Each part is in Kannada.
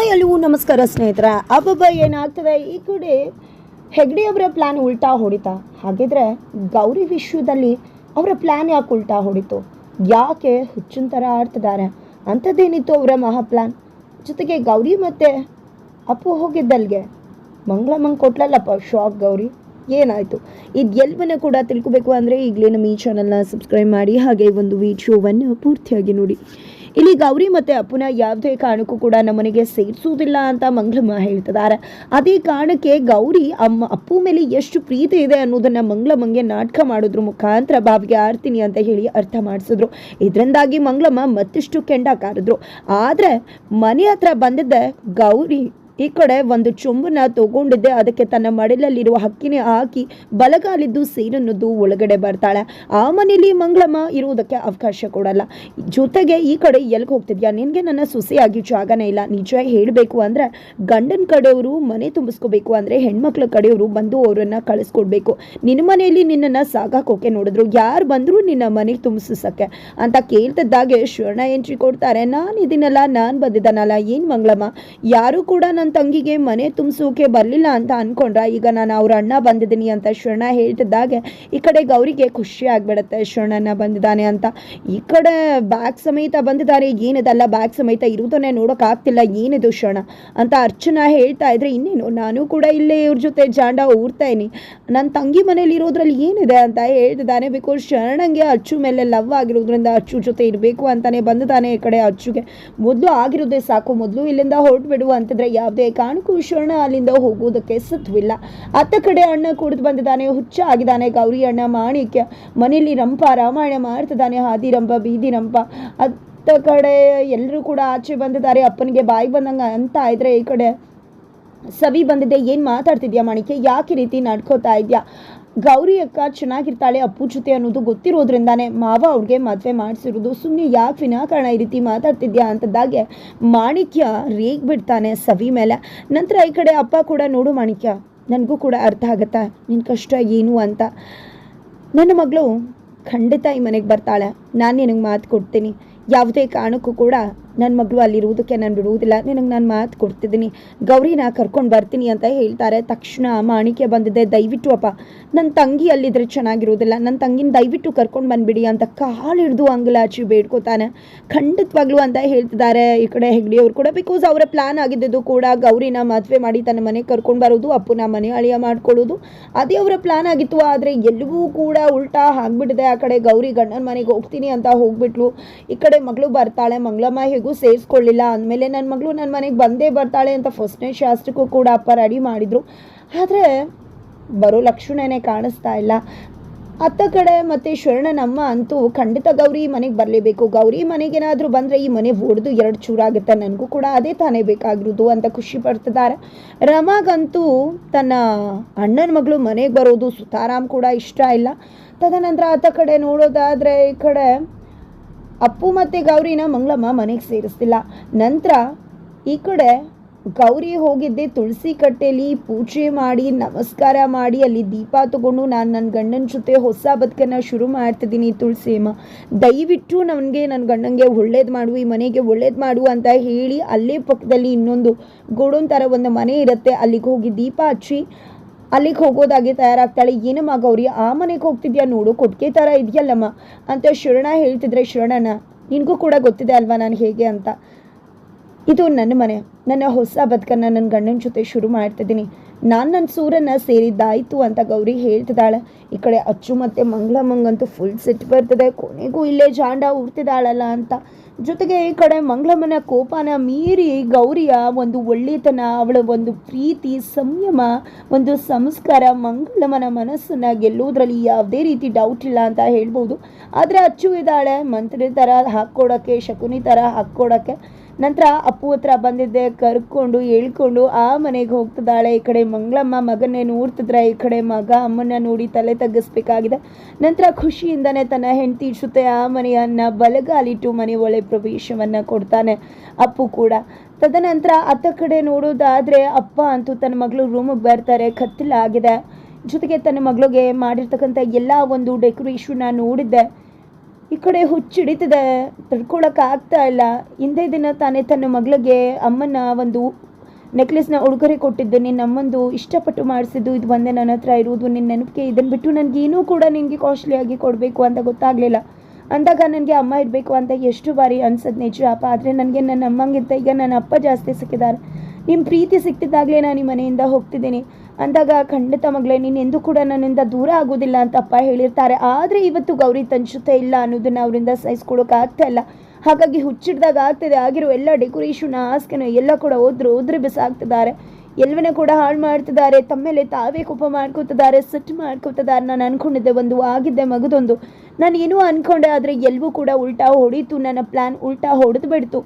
ಹಾಯ್ ಅಲ್ಲಿಗೂ ನಮಸ್ಕಾರ ಸ್ನೇಹಿತರ. ಅಬ್ಬಬ್ಬ, ಏನಾಗ್ತದೆ? ಈ ಕಡೆ ಹೆಗ್ಡೆ ಅವರ ಪ್ಲ್ಯಾನ್ ಉಲ್ಟಾ ಹೊಡಿತಾ. ಹಾಗಿದ್ರೆ ಗೌರಿ ವಿಶ್ವದಲ್ಲಿ ಅವರ ಪ್ಲ್ಯಾನ್ ಯಾಕೆ ಉಲ್ಟಾ ಹೊಡಿತು? ಯಾಕೆ ಹುಚ್ಚಿನ ಥರ ಆಡ್ತಿದ್ದಾರೆ? ಅಂಥದ್ದೇನಿತ್ತು ಅವರ ಮಹಾ ಪ್ಲ್ಯಾನ್ ಜೊತೆಗೆ ಗೌರಿ ಮತ್ತೆ ಅಪ್ಪು ಹೋಗಿದ್ದಲ್ಗೆ? ಮಂಗಳಮ್ಮಂಗೆ ಕೊಟ್ಲಲ್ಲಪ್ಪ ಶಾಕ್ ಗೌರಿ. ಏನಾಯಿತು? ಇದು ಎಲ್ಲವನ್ನ ಕೂಡ ತಿಳ್ಕೊಬೇಕು ಅಂದರೆ ಈಗಲೇ ನಮ್ಮ ಈ ಚಾನಲ್ನ ಸಬ್ಸ್ಕ್ರೈಬ್ ಮಾಡಿ, ಹಾಗೆ ಒಂದು ವಿಡಿಯೋವನ್ನು ಪೂರ್ತಿಯಾಗಿ ನೋಡಿ. ಇಲ್ಲಿ ಗೌರಿ ಮತ್ತೆ ಅಪ್ಪುನ ಯಾವುದೇ ಕಾರಣಕ್ಕೂ ಕೂಡ ನಮ್ಮನೆಗೆ ಸೇರಿಸುವುದಿಲ್ಲ ಅಂತ ಮಂಗಳಮ್ಮ ಹೇಳ್ತಿದ್ದಾರೆ. ಅದೇ ಕಾರಣಕ್ಕೆ ಗೌರಿ ಅಮ್ಮ, ಅಪ್ಪು ಮೇಲೆ ಎಷ್ಟು ಪ್ರೀತಿ ಇದೆ ಅನ್ನೋದನ್ನ ಮಂಗಳಮ್ಮಂಗೆ ನಾಟಕ ಮಾಡೋದ್ರ ಮುಖಾಂತರ ಬಾವಿಗೆ ಆರ್ತೀನಿ ಅಂತ ಹೇಳಿ ಅರ್ಥ ಮಾಡಿಸಿದ್ರು. ಇದರಿಂದಾಗಿ ಮಂಗಳಮ್ಮ ಮತ್ತಷ್ಟು ಕೆಂಡ ಕಾರಿದ್ರು ಆದರೆ ಮನೆ ಹತ್ರ ಬಂದಿದ್ದೆ ಗೌರಿ ಈ ಕಡೆ ಒಂದು ಚೊಂಬನ್ನ ತಗೊಂಡಿದ್ದೆ. ಅದಕ್ಕೆ ತನ್ನ ಮಡಿಲಲ್ಲಿರುವ ಹಕ್ಕಿನೇ ಹಾಕಿ ಬಲಗಾಲಿದ್ದು ಸೇರನ್ನೋದು ಒಳಗಡೆ ಬರ್ತಾಳೆ. ಆ ಮನೇಲಿ ಮಂಗಳಮ್ಮ ಇರುವುದಕ್ಕೆ ಅವಕಾಶ ಕೊಡಲ್ಲ. ಜೊತೆಗೆ ಈ ಕಡೆ ಎಲ್ಗೆ ಹೋಗ್ತಿದ್ಯಾ? ನಿನಗೆ ನನ್ನ ಸೊಸೆಯಾಗಿ ಜಾಗನೇ ಇಲ್ಲ. ನಿಜ ಹೇಳಬೇಕು ಅಂದರೆ ಗಂಡನ ಕಡೆಯವರು ಮನೆ ತುಂಬಿಸ್ಕೋಬೇಕು ಅಂದರೆ ಹೆಣ್ಮಕ್ಳ ಕಡೆಯವರು ಬಂದು ಅವರನ್ನು ಕಳಿಸ್ಕೊಡ್ಬೇಕು. ನಿನ್ನ ಮನೆಯಲ್ಲಿ ನಿನ್ನನ್ನು ಸಾಗಾಕೋಕೆ ನೋಡಿದ್ರು. ಯಾರು ಬಂದರೂ ನಿನ್ನ ಮನೆಗೆ ತುಂಬಿಸಕ್ಕೆ ಅಂತ ಕೇಳ್ತಿದ್ದಾಗೆ ಶಿವಣ್ಣ ಎಂಟ್ರಿ ಕೊಡ್ತಾರೆ. ನಾನು ಇದನ್ನೆಲ್ಲ ನಾನು ಬಂದಿದ್ದಾನಲ್ಲ. ಏನು ಮಂಗಳಮ್ಮ? ಯಾರು ಕೂಡ ನನ್ನ ತಂಗಿಗೆ ಮನೆ ತುಂಬಿಸೋಕೆ ಬರಲಿಲ್ಲ ಅಂತ ಅಂದ್ಕೊಂಡ್ರ ಈಗ ನಾನು ಅವ್ರ ಅಣ್ಣ ಬಂದಿದ್ದೀನಿ ಅಂತ ಶರಣ ಹೇಳ್ತಿದ್ದಾಗೆ, ಈ ಕಡೆ ಗೌರಿಗೆ ಖುಷಿ ಆಗಿಬಿಡುತ್ತೆ. ಶರಣನ ಬಂದಿದ್ದಾನೆ ಅಂತ. ಈ ಕಡೆ ಬ್ಯಾಗ್ ಸಮೇತ ಬಂದಿದ್ದಾರೆ. ಏನಿದಲ್ಲ ಬ್ಯಾಗ್ ಸಮೇತ ಇರುವುದನ್ನೇ ನೋಡೋಕ್ಕಾಗ್ತಿಲ್ಲ ಏನಿದು ಶರಣ ಅಂತ ಅರ್ಚನಾ ಹೇಳ್ತಾ ಇದ್ರೆ, ಇನ್ನೇನು, ನಾನು ಕೂಡ ಇಲ್ಲೇ ಇವ್ರ ಜೊತೆ ಜಾಂಡ ಊರ್ತಾ ಇನಿ ನನ್ನ ತಂಗಿ ಮನೇಲಿ ಇರೋದ್ರಲ್ಲಿ ಏನಿದೆ ಅಂತ ಹೇಳ್ತಿದ್ದಾನೆ. ಬಿಕಾಸ್ ಶರಣಂಗೆ ಅಚ್ಚು ಮೇಲೆ ಲವ್ ಆಗಿರೋದ್ರಿಂದ ಅಚ್ಚು ಜೊತೆ ಇರಬೇಕು ಅಂತಾನೆ ಬಂದಿದ್ದಾನೆ ಈ ಕಡೆ ಅಚ್ಚುಗೆ. ಮೊದಲು ಆಗಿರೋದೇ ಸಾಕು. ಮೊದಲು ಇಲ್ಲಿಂದ ಹೊರಟ್ಬಿಡು ಅಂತಿದ್ರೆ ಯಾವುದೇ ಕಾರಣಕ್ಕೂ ಶರಣ ಅಲ್ಲಿಂದ ಹೋಗುವುದಕ್ಕೆ ಸತ್ವಿಲ್ಲ ಅತ್ತ ಕಡೆ ಅಣ್ಣ ಕುಡಿದು ಬಂದಿದ್ದಾನೆ ಹುಚ್ಚ ಆಗಿದ್ದಾನೆ ಗೌರಿ ಅಣ್ಣ ಮಾಣಿಕ್ಯ ಮನೆಯಲ್ಲಿ ರಂಪ, ರಾಮಾಯಣ ಮಾಡ್ತಿದ್ದಾನೆ ಹಾದಿ ರಂಪ ಬೀದಿ ಅತ್ತ ಕಡೆ ಎಲ್ಲರೂ ಕೂಡ ಆಚೆ ಬಂದಿದ್ದಾರೆ. ಅಪ್ಪನಿಗೆ ಬಾಯಿ ಬಂದಂಗೆ ಅಂತ ಇದ್ರೆ ಈ ಕಡೆ ಸವಿ ಬಂದಿದೆ ಏನು ಮಾತಾಡ್ತಿದ್ಯಾ ಮಾಣಿಕ್ಯ? ಯಾಕೆ ರೀತಿ ನಡ್ಕೋತಾ ಇದೆಯಾ? ಗೌರಿ ಅಕ್ಕ ಚೆನ್ನಾಗಿರ್ತಾಳೆ, ಅಪ್ಪು ಜೊತೆ ಅನ್ನೋದು ಗೊತ್ತಿರೋದ್ರಿಂದಾನೆ ಮಾವ ಅವ್ರಿಗೆ ಮದುವೆ ಮಾಡಿಸಿರೋದು. ಸುಮ್ಮನೆ ಯಾಕೆ ವಿನಾಕಾರಣ ಈ ರೀತಿ ಮಾತಾಡ್ತಿದ್ಯಾ ಅಂತದಾಗೆ ಮಾಣಿಕ್ಯ ರೇಗ್ ಬಿಡ್ತಾನೆ ಸವಿ ಮೇಲೆ. ನಂತರ ಈ ಕಡೆ ಅಪ್ಪ ಕೂಡ, ನೋಡು ಮಾಣಿಕ್ಯ, ನನಗೂ ಕೂಡ ಅರ್ಥ ಆಗತ್ತಾ. ನಿನ್ನ ಕಷ್ಟ ಏನು ಅಂತ. ನನ್ನ ಮಗಳು ಖಂಡಿತ ಈ ಮನೆಗೆ ಬರ್ತಾಳೆ. ನಾನು ನಿನಗೆ ಮಾತು ಕೊಡ್ತೀನಿ. ಯಾವುದೇ ಕಾರಣಕ್ಕೂ ಕೂಡ ನನ್ನ ಮಗಳು ಅಲ್ಲಿರುವುದಕ್ಕೆ ನಾನು ಬಿಡುವುದಿಲ್ಲ. ನಿನಗೆ ನಾನು ಮಾತು ಕೊಡ್ತಿದ್ದೀನಿ. ಗೌರಿನ ಕರ್ಕೊಂಡು ಬರ್ತೀನಿ ಅಂತ ಹೇಳ್ತಾರೆ. ತಕ್ಷಣ ಮಾಣಿಕೆ ಬಂದಿದೆ. ದಯವಿಟ್ಟು, ಅಪ್ಪ ನನ್ನ ತಂಗಿ ಅಲ್ಲಿದ್ರೆ ಚೆನ್ನಾಗಿರೋದಿಲ್ಲ ನನ್ನ ತಂಗಿನ ದಯವಿಟ್ಟು ಕರ್ಕೊಂಡು ಬಂದುಬಿಡಿ ಅಂತ ಕಾಲು ಹಿಡಿದು ಅಂಗಲಾಚಿ ಬೇಡ್ಕೋತಾನೆ. ಖಂಡಿತವಾಗ್ಲೂ ಅಂತ ಹೇಳ್ತಿದ್ದಾರೆ ಈ ಕಡೆ ಹೆಗ್ಡಿಯವ್ರು ಕೂಡ. ಬಿಕಾಸ್ ಅವರ ಪ್ಲಾನ್ ಆಗಿದ್ದು ಕೂಡ ಗೌರಿನ ಮದುವೆ ಮಾಡಿ ತನ್ನ ಮನೆಗೆ ಕರ್ಕೊಂಡು ಬರೋದು, ಅಪ್ಪನ ಮನೆ ಅಳಿಯ ಮಾಡ್ಕೊಳ್ಳೋದು. ಅದೇ ಅವರ ಪ್ಲಾನ್ ಆಗಿತ್ತು. ಆದರೆ ಎಲ್ಲವೂ ಕೂಡ ಉಲ್ಟಾ ಆಗ್ಬಿಟ್ಟಿದೆ. ಆ ಕಡೆ ಗೌರಿ ಗಂಡನ ಮನೆಗೆ ಹೋಗ್ತೀನಿ ಅಂತ ಹೋಗ್ಬಿಟ್ಲು. ಈ ಕಡೆ ಮಗಳು ಬರ್ತಾಳೆ. ಮಂಗಳಮ್ಮ ಹೇಗೂ ಸೇರಿಸ್ಕೊಳ್ಳಿಲ್ಲ ಅಂದಮೇಲೆ ನನ್ನ ಮಗಳು ನನ್ನ ಮನೆಗೆ ಬಂದೇ ಬರ್ತಾಳೆ ಅಂತ ಫಸ್ಟ್ನೇ ಶಾಸ್ತ್ರಕ್ಕೂ ಕೂಡ ಅಪ್ಪ ರೆಡಿ ಮಾಡಿದರು. ಆದರೆ ಬರೋ ಲಕ್ಷಣನೇ ಕಾಣಿಸ್ತಾ ಇಲ್ಲ. ಅತ್ತ ಕಡೆ ಮತ್ತು ಶರಣನಮ್ಮ ಅಂತೂ ಖಂಡಿತ ಗೌರಿ ಮನೆಗೆ ಬರಲೇಬೇಕು. ಗೌರಿ ಮನೆಗೇನಾದರೂ ಬಂದರೆ ಈ ಮನೆ ಒಡೆದು ಎರಡು ಚೂರಾಗುತ್ತೆ. ನನಗೂ ಕೂಡ ಅದೇ ತಾನೇ ಬೇಕಾಗಿರೋದು ಅಂತ ಖುಷಿ ಪಡ್ತಿದ್ದಾರೆ. ರಮಾಗಂತೂ ತನ್ನ ಅಣ್ಣನ ಮಗಳು ಮನೆಗೆ ಬರೋದು ಸುತಾರಾಮ್ ಕೂಡ ಇಷ್ಟ ಇಲ್ಲ. ತದನಂತರ ಆತ ಕಡೆ ನೋಡೋದಾದರೆ ಈ ಕಡೆ ಅಪ್ಪು ಮತ್ತು ಗೌರಿನ ಮಂಗಳಮ್ಮ ಮನೆಗೆ ಸೇರಿಸ್ತಿಲ್ಲ. ನಂತರ ಈ ಕಡೆ ಗೌರಿ ಹೋಗಿದ್ದೆ ತುಳಸಿ ಕಟ್ಟೆಯಲ್ಲಿ ಪೂಜೆ ಮಾಡಿ, ನಮಸ್ಕಾರ ಮಾಡಿ, ಅಲ್ಲಿ ದೀಪ ತಗೊಂಡು ನಾನು ನನ್ನ ಗಂಡನ ಜೊತೆ ಹೊಸ ಬದುಕನ್ನು ಶುರು ಮಾಡ್ತಿದ್ದೀನಿ ತುಳಸಿ ಅಮ್ಮ. ದಯವಿಟ್ಟು ನನಗೆ ನನ್ನ ಗಂಡನಿಗೆ ಒಳ್ಳೇದು ಮಾಡು, ಈ ಮನೆಗೆ ಒಳ್ಳೇದು ಮಾಡು ಅಂತ ಹೇಳಿ ಅಲ್ಲೇ ಪಕ್ಕದಲ್ಲಿ ಇನ್ನೊಂದು ಗೋಡೋನ್ ಥರ ಒಂದು ಮನೆ ಇರುತ್ತೆ. ಅಲ್ಲಿಗೆ ಹೋಗಿ ದೀಪ ಹಚ್ಚಿ ಅಲ್ಲಿಗೆ ಹೋಗೋದಾಗಿ ತಯಾರಾಗ್ತಾಳೆ. ಏನಮ್ಮ ಗೌರಿ ಆ ಮನೆಗೆ ಹೋಗ್ತಿದ್ಯಾ ನೋಡು, ಕೊಟ್ಟಿಗೆ ಥರ ಇದೆಯಲ್ಲಮ್ಮ ಅಂತ ಶರಣ ಹೇಳ್ತಿದ್ರೆ ಶರಣನ, ನಿನಗೂ ಕೂಡ ಗೊತ್ತಿದೆ ಅಲ್ವಾ ನಾನು ಹೇಗೆ ಅಂತ. ಇದು ನನ್ನ ಮನೆ, ನನ್ನ ಹೊಸ ಬದುಕನ್ನು ನನ್ನ ಗಂಡನ ಜೊತೆ ಶುರು ಮಾಡ್ತಿದ್ದೀನಿ ನಾನು ನನ್ನ ಸೂರನ್ನ ಸೇರಿದ್ದಾಯಿತು ಅಂತ ಗೌರಿ ಹೇಳ್ತಿದ್ದಾಳೆ. ಈ ಕಡೆ ಅಚ್ಚು ಮತ್ತು ಮಂಗಳಮ್ಮಂಗಂತೂ ಫುಲ್ ಸಿಟ್ಟು ಬರ್ತದೆ, ಕೊನೆಗೂ ಇಲ್ಲೇ ಜಾಂಡ ಉಡ್ತಿದ್ದಾಳಲ್ಲ ಅಂತ. ಜೊತೆಗೆ ಈ ಕಡೆ ಮಂಗಳಮ್ಮನ ಕೋಪನ ಮೀರಿ ಗೌರಿಯ ಒಂದು ಒಳ್ಳೆತನ, ಅವಳ ಒಂದು ಪ್ರೀತಿ, ಸಂಯಮ, ಒಂದು ಸಂಸ್ಕಾರ ಮಂಗಳಮ್ಮನ ಮನಸ್ಸನ್ನು ಗೆಲ್ಲೋದ್ರಲ್ಲಿ ಯಾವುದೇ ರೀತಿ ಡೌಟ್ ಇಲ್ಲ ಅಂತ ಹೇಳ್ಬೋದು. ಆದರೆ ಅಚ್ಚು ಇದ್ದಾಳೆ, ಮಂತ್ರಿ ಥರ ಹಾಕ್ಕೊಡೋಕ್ಕೆ ಶಕುನಿ ಥರ ಹಾಕ್ಕೊಡೋಕ್ಕೆ ನಂತರ ಅಪ್ಪು ಹತ್ರ ಬಂದಿದ್ದೆ, ಕರ್ಕೊಂಡು, ಹೇಳ್ಕೊಂಡು, ಆ ಮನೆಗೆ ಹೋಗ್ತಿದ್ದಾಳೆ. ಈ ಕಡೆ ಮಂಗಳಮ್ಮ ಮಗನೇ ನೋಡ್ತಿದ್ರೆ, ಈ ಕಡೆ ಮಗ ಅಮ್ಮನ ನೋಡಿ ತಲೆ ತಗ್ಗಿಸ್ಬೇಕಾಗಿದೆ. ನಂತರ ಖುಷಿಯಿಂದನೇ ತನ್ನ ಹೆಂಡತಿ ಜೊತೆ ಆ ಮನೆಯನ್ನ ಬಲಗಾಲಿಟ್ಟು ಮನೆ ಒಳ್ಳೆ ಪ್ರವೇಶವನ್ನ ಕೊಡ್ತಾನೆ ಅಪ್ಪು ಕೂಡ. ತದನಂತರ ಅತ್ತ ಕಡೆ ನೋಡೋದಾದ್ರೆ ಅಪ್ಪ ಅಂತೂ ತನ್ನ ಮಗಳು ರೂಮಿಗೆ ಬರ್ತಾರೆ, ಕತ್ತಲಾಗಿದೆ. ಜೊತೆಗೆ ತನ್ನ ಮಗಳಿಗೆ ಮಾಡಿರ್ತಕ್ಕಂಥ ಎಲ್ಲ ಒಂದು ಡೆಕೋರೇಷನ್ನ ನೋಡಿದ್ದೆ. ಈ ಕಡೆ ಹುಚ್ಚಿಡಿತಿದೆ ತಡ್ಕೊಳಕ್ಕೆ ಆಗ್ತಾ ಇಲ್ಲ ಹಿಂದೆ ದಿನ ತಾನೇ ತನ್ನ ಮಗಳಿಗೆ ಅಮ್ಮನ ಒಂದು ನೆಕ್ಲೆಸ್ನ ಉಡುಗೊರೆ ಕೊಟ್ಟಿದ್ದು, ನಿನ್ನ ಅಮ್ಮಂದು ಇಷ್ಟಪಟ್ಟು ಮಾಡಿಸಿದ್ದು, ಇದು ಒಂದೇ ನನ್ನ ಹತ್ರ ಇರುವುದು, ನಿನ್ನ ನೆನಪಿಗೆ ಇದನ್ನು ಬಿಟ್ಟು ನನಗೇನೂ ಕೂಡ ನಿನಗೆ ಕಾಸ್ಟ್ಲಿಯಾಗಿ ಕೊಡಬೇಕು ಅಂತ ಗೊತ್ತಾಗಲಿಲ್ಲ. ಅಂದಾಗ ನನಗೆ ಅಮ್ಮ ಇರಬೇಕು ಅಂತ ಎಷ್ಟು ಬಾರಿ ಅನ್ಸದ್ ನಿಜ ಅಪ್ಪ, ಆದರೆ ನನಗೆ ನನ್ನ ಅಮ್ಮಂಗಿಂತ ಈಗ ನನ್ನ ಅಪ್ಪ ಜಾಸ್ತಿ ಸಿಕ್ಕಿದ್ದಾರೆ. ನಿಮ್ಮ ಪ್ರೀತಿ ಸಿಕ್ತಿದ್ದಾಗಲೇ ನಾನು ಈ ಮನೆಯಿಂದ ಹೋಗ್ತಿದ್ದೀನಿ. ಅಂದಾಗ, ಖಂಡಿತ ಮಗಳೇ, ನೀನು ಎಂದೂ ಕೂಡ ನನ್ನಿಂದ ದೂರ ಆಗೋದಿಲ್ಲ ಅಂತ ಅಪ್ಪ ಹೇಳಿರ್ತಾರೆ. ಆದರೆ ಇವತ್ತು ಗೌರಿ ತನ್ನ ಇಲ್ಲ ಅನ್ನೋದನ್ನು ಅವರಿಂದ ಸಹಿಸ್ಕೊಳಕ್ಕೆ ಆಗ್ತಾ ಇಲ್ಲ. ಹಾಗಾಗಿ ಹುಚ್ಚಿಡ್ದಾಗ ಆಗ್ತಿದೆ. ಆಗಿರೋ ಎಲ್ಲ ಡೆಕೋರೇಷನ್ ಆಸ್ಕೆನ ಎಲ್ಲ ಕೂಡ ಹೋದ್ರು ಹೋದ್ರೆ ಬಿಸಾಕ್ತಿದ್ದಾರೆ. ಎಲ್ಲವನ್ನ ಕೂಡ ಹಾಳು ಮಾಡ್ತಿದ್ದಾರೆ. ತಮ್ಮೇಲೆ ತಾವೇ ಕೋಪ ಮಾಡ್ಕೋತಿದ್ದಾರೆ ಸಿಟ್ಟು ಮಾಡ್ಕೋತಿದ್ದಾರೆ. ನಾನು ಅನ್ಕೊಂಡಿದ್ದೆ ಒಂದು ಆಗಿದ್ದೆ ಮಗದೊಂದು ನಾನು ಏನೂ ಅನ್ಕೊಂಡೆ, ಆದರೆ ಎಲ್ಲವೂ ಕೂಡ ಉಲ್ಟಾ ಹೊಡೀತು. ನನ್ನ ಪ್ಲ್ಯಾನ್ ಉಲ್ಟಾ ಹೊಡೆದು ಬಿಡ್ತು.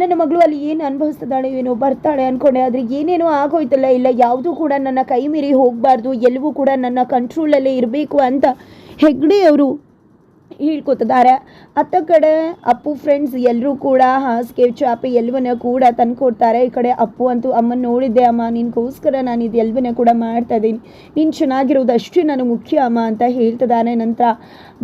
ನನ್ನ ಮಗಳು ಅಲ್ಲಿ ಏನು ಅನುಭವಿಸ್ತಿದ್ದಾಳೆ, ಏನೋ ಬರ್ತಾಳೆ ಅಂದ್ಕೊಂಡೆ ಆದರೆ ಏನೇನೋ ಆಗೋಯ್ತಲ್ಲ, ಇಲ್ಲ ಯಾವುದೂ ಕೂಡ ನನ್ನ ಕೈ ಮೀರಿ ಹೋಗಬಾರ್ದು, ಎಲ್ಲವೂ ಕೂಡ ನನ್ನ ಕಂಟ್ರೋಲಲ್ಲೇ ಇರಬೇಕು ಅಂತ ಹೆಗ್ಡೆ ಅವರು ಹೇಳ್ಕೊತಿದ್ದಾರೆ. ಅತ್ತ ಕಡೆ ಅಪ್ಪು ಫ್ರೆಂಡ್ಸ್ ಎಲ್ಲರೂ ಕೂಡ ಹಾಸಿಗೆ ಚಾಪೆ ಎಲ್ಲವನ್ನ ಕೂಡ ತಂದ್ಕೊಡ್ತಾರೆ. ಈ ಕಡೆ ಅಪ್ಪು ಅಂತೂ ಅಮ್ಮನ ನೋಡಿದ್ದೆ, ಅಮ್ಮ, ನಿನಗೋಸ್ಕರ ನಾನು ಇದು ಎಲ್ಲವನ್ನ ಕೂಡ ಮಾಡ್ತಾ ಇದ್ದೀನಿ. ನೀನು ಚೆನ್ನಾಗಿರೋದು ಅಷ್ಟೇ ನನಗೆ ಮುಖ್ಯ, ಅಮ್ಮ, ಅಂತ ಹೇಳ್ತಿದ್ದಾನೆ ನಂತರ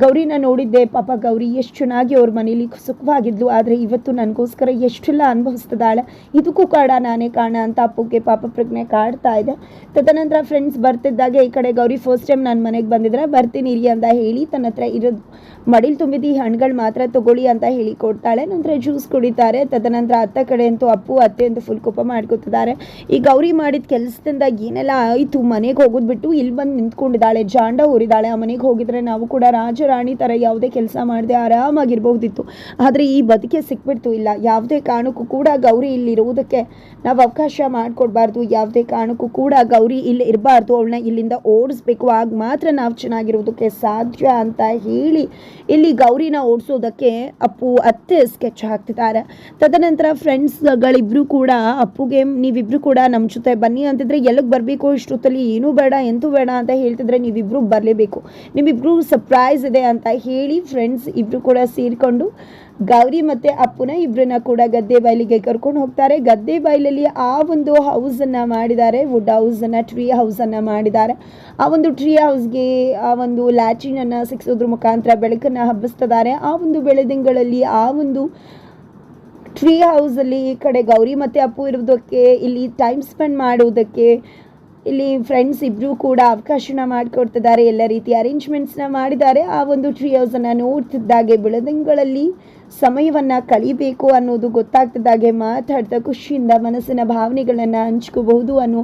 ಗೌರಿನ ನೋಡಿದ್ದೆ, ಪಾಪ ಗೌರಿ ಎಷ್ಟು ಚೆನ್ನಾಗಿ ಅವ್ರ ಮನೇಲಿ ಸುಖವಾಗಿದ್ಲು. ಆದರೆ ಇವತ್ತು ನನಗೋಸ್ಕರ ಎಷ್ಟೆಲ್ಲ ಅನುಭವಿಸ್ತದಾಳೆ ಇದಕ್ಕೂ ಕಾರಣ ನಾನೇ ಕಾರಣ ಅಂತ ಅಪ್ಪುಗೆ ಪಾಪ ಪ್ರಜ್ಞೆ ಕಾಡ್ತಾ ಇದೆ. ತದನಂತರ ಫ್ರೆಂಡ್ಸ್ ಬರ್ತಿದ್ದಾಗೆ, ಈ ಕಡೆ ಗೌರಿ ಫಸ್ಟ್ ಟೈಮ್ ನಾನು ಮನೆಗೆ ಬಂದಿದ್ರೆ, ಬರ್ತೀನಿ ಇರಿ ಅಂತ ಹೇಳಿ ತನ್ನ ಹತ್ರ ಇರೋದು ಮಡಿಲ್ ತುಂಬಿದ ಈ ಹಣ್ಣುಗಳು ಮಾತ್ರ ತಗೊಳ್ಳಿ ಅಂತ ಹೇಳಿ ಕೊಡ್ತಾಳೆ. ನಂತರ ಜ್ಯೂಸ್ ಕುಡಿತಾರೆ. ತದನಂತರ ಅತ್ತ ಕಡೆ ಅಂತೂ ಅಪ್ಪು, ಅತ್ತೆ ಅಂತ ಫುಲ್ ಕೋಪ ಮಾಡ್ಕೊತಿದ್ದಾರೆ. ಈ ಗೌರಿ ಮಾಡಿದ ಕೆಲಸದಿಂದ ಏನೆಲ್ಲ ಆಯಿತು? ಮನೆಗೆ ಹೋಗೋದು ಬಿಟ್ಟು ಇಲ್ಲಿ ಬಂದು ನಿಂತ್ಕೊಂಡಿದ್ದಾಳೆ. ಜಾಂಡ ಊರಿದ್ದಾಳೆ ಆ ಮನೆಗೆ ಹೋಗಿದ್ರೆ ನಾವು ಕೂಡ ರಾಜರಾಣಿ ಥರ ಯಾವುದೇ ಕೆಲಸ ಮಾಡದೆ ಆರಾಮಾಗಿರ್ಬಹುದಿತ್ತು ಆದರೆ ಈ ಬದುಕೆ ಸಿಕ್ಬಿಡ್ತು ಇಲ್ಲ. ಯಾವುದೇ ಕಾರಣಕ್ಕೂ ಕೂಡ ಗೌರಿ ಇಲ್ಲಿರುವುದಕ್ಕೆ ನಾವು ಅವಕಾಶ ಮಾಡಿಕೊಡ್ಬಾರ್ದು. ಯಾವುದೇ ಕಾರಣಕ್ಕೂ ಕೂಡ ಗೌರಿ ಇಲ್ಲಿ ಇರಬಾರ್ದು. ಅವಳನ್ನ ಇಲ್ಲಿಂದ ಓಡಿಸ್ಬೇಕು. ಆಗ ಮಾತ್ರ ನಾವು ಚೆನ್ನಾಗಿರೋದಕ್ಕೆ ಸಾಧ್ಯ ಅಂತ ಹೇಳಿ ಇಲ್ಲಿ ಗೌರಿನ ಓಡಿಸೋದಕ್ಕೆ ಅಪ್ಪು ಅತ್ತೆ ಸ್ಕೆಚ್ ಹಾಕ್ತಿದ್ದಾರೆ. ತದನಂತರ ಫ್ರೆಂಡ್ಸ್ಗಳಿಬ್ರು ಕೂಡ ಅಪ್ಪುಗೆ, ನೀವಿಬ್ರು ಕೂಡ ನಮ್ಮ ಜೊತೆ ಬನ್ನಿ ಅಂತಿದ್ರೆ ಎಲ್ಲಿಗೆ ಬರಬೇಕು, ಇಷ್ಟೊತ್ತಲ್ಲಿ ಏನೂ ಬೇಡ, ಎಂತೂ ಬೇಡ ಅಂತ ಹೇಳ್ತಿದ್ರೆ ನೀವಿಬ್ರು ಬರಲೇಬೇಕು. ನಿಮ್ಮಿಬ್ರು ಸರ್ಪ್ರೈಸ್ ಇದೆ ಅಂತ ಹೇಳಿ ಫ್ರೆಂಡ್ಸ್ ಇಬ್ರು ಕೂಡ ಸೇರಿಕೊಂಡು ಗೌರಿ ಮತ್ತು ಅಪ್ಪುನ ಇಬ್ಬರನ್ನ ಕೂಡ ಗದ್ದೆ ಬಯಲಿಗೆ ಕರ್ಕೊಂಡು ಹೋಗ್ತಾರೆ. ಗದ್ದೆ ಬಯಲಲ್ಲಿ ಆ ಒಂದು ಹೌಸನ್ನು ಮಾಡಿದ್ದಾರೆ. ವುಡ್ ಹೌಸನ್ನು ಟ್ರೀ ಹೌಸನ್ನು ಮಾಡಿದ್ದಾರೆ. ಆ ಒಂದು ಟ್ರೀ ಹೌಸ್ಗೆ ಆ ಒಂದು ಲ್ಯಾಚಿನನ್ನು ಸಿಕ್ಸೋದ್ರ ಮುಖಾಂತರ ಬೆಳಕನ್ನು ಹಬ್ಬಿಸ್ತಿದ್ದಾರೆ. ಆ ಒಂದು ಬೆಳೆದಿಂಗಳಲ್ಲಿ ಆ ಒಂದು ಟ್ರೀ ಹೌಸಲ್ಲಿ ಈ ಕಡೆ ಗೌರಿ ಮತ್ತು ಅಪ್ಪು ಇರೋದಕ್ಕೆ ಇಲ್ಲಿ ಟೈಮ್ ಸ್ಪೆಂಡ್ ಮಾಡುವುದಕ್ಕೆ, ಇಲ್ಲಿ ಫ್ರೆಂಡ್ಸ್ ಇಬ್ಬರೂ ಕೂಡ ಅವಕಾಶನ ಮಾಡಿಕೊಡ್ತಿದ್ದಾರೆ. ಎಲ್ಲ ರೀತಿಯ ಅರೇಂಜ್ಮೆಂಟ್ಸ್ನ ಮಾಡಿದ್ದಾರೆ. ಆ ಒಂದು ಟ್ರೀ ಹೌಸನ್ನು ನೋಡ್ತಿದ್ದಾಗೆ ಬೆಳದಿಂಗಳಲ್ಲಿ ಸಮಯವನ್ನು ಕಲಿಬೇಕು ಅನ್ನೋದು ಗೊತ್ತಾಗ್ತಿದ್ದಾಗೆ ಮಾತಾಡ್ತಾ ಖುಷಿಯಿಂದ ಮನಸ್ಸಿನ ಭಾವನೆಗಳನ್ನು ಹಂಚ್ಕೋಬಹುದು ಅನ್ನೋ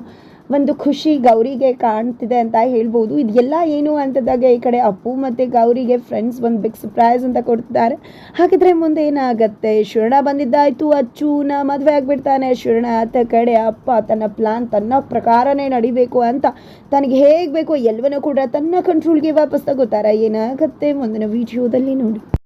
ಒಂದು ಖುಷಿ ಗೌರಿಗೆ ಕಾಣ್ತಿದೆ ಅಂತ ಹೇಳ್ಬೋದು. ಇದೆಲ್ಲ ಏನು ಅಂತದಾಗ ಈ ಕಡೆ ಅಪ್ಪು ಮತ್ತು ಗೌರಿಗೆ ಫ್ರೆಂಡ್ಸ್ ಒಂದು ಬಿಗ್ ಸರ್ಪ್ರೈಸ್ ಅಂತ ಕೊಡ್ತಿದ್ದಾರೆ. ಹಾಗಿದ್ರೆ ಮುಂದೆ ಏನಾಗುತ್ತೆ? ಶರಣ ಬಂದಿದ್ದಾಯಿತು, ಅಚ್ಚುನ ಮದುವೆ ಆಗಿಬಿಡ್ತಾನೆ. ಶಿವಣ ಆತ ಕಡೆ ಅಪ್ಪ ತನ್ನ ಪ್ಲಾನ್ ತನ್ನ ಪ್ರಕಾರನೇ ನಡಿಬೇಕು ಅಂತ ತನಗೆ ಹೇಗೆ ಬೇಕೋ ಎಲ್ಲವನ್ನೂ ಕೂಡ ತನ್ನ ಕಂಟ್ರೋಲ್ಗೆ ವಾಪಸ್ ತಗೋತಾರ. ಏನಾಗುತ್ತೆ ಮುಂದಿನ ವಿಡಿಯೋದಲ್ಲಿ ನೋಡಿ.